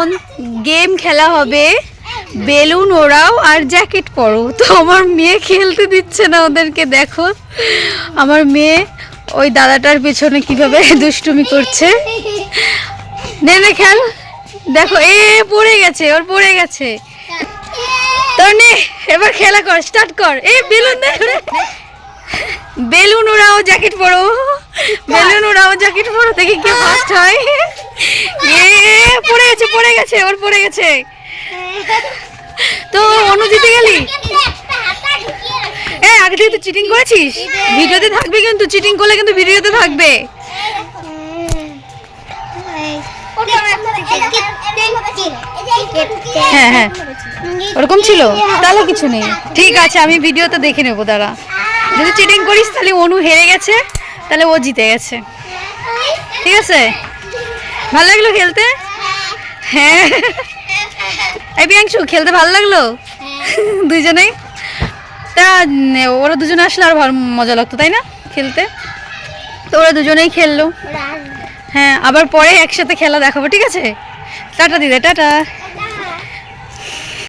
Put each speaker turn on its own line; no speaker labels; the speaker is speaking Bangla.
এখন গেম খেলা হবে, বেলুন ওড়াও আর জ্যাকেট পরো। তো আমার মেয়ে খেলতে দিচ্ছে না ওদেরকে, দেখো। আমার মেয়ে ওই দাদাটার পেছনে কীভাবে দুষ্টুমি করছে। নে নে, খেল। দেখো, এ, পড়ে গেছে, ওর পড়ে গেছে। তো নে, এবার খেলা কর স্টার্ট কর। এ, বেলুন বেলুন উড়াও জ্যাকেট পরো। বেলুন উড়াও জ্যাকেট পরো, দেখি কে ফার্স্ট হয়। গেছে ওর পড়ে গেছে। তো অনু জিতে গেলি? এ, আগে থেকে চিটিং করেছিস? ভিডিওতে থাকবে কিন্তু চিটিং করলে কিন্তু ভিডিওতে থাকবে। হ্যাঁ হ্যাঁ। ওরকম ছিল? তাহলে কিছু নেই। ঠিক আছে, আমি ভিডিওতে দেখে নেব, দাঁড়া। যদি চিটিং করিস, তাহলে অনু হেরে গেছে, তাহলে ও জিতে গেছে। ঠিক আছে? ভালো লাগল খেলতে? হ্যাঁ। এই প্রিয়াংশু খেলতে ভালো লাগল? দুইজনেই তা ওরা দুজনে আসলে আর ভালো মজা লাগতো তাই না খেলতে? তো ওরা দুজনেই খেললো। হ্যাঁ আবার পরে একসাথে খেলা দেখাবো ঠিক আছে? টাটা দিদা টাটা।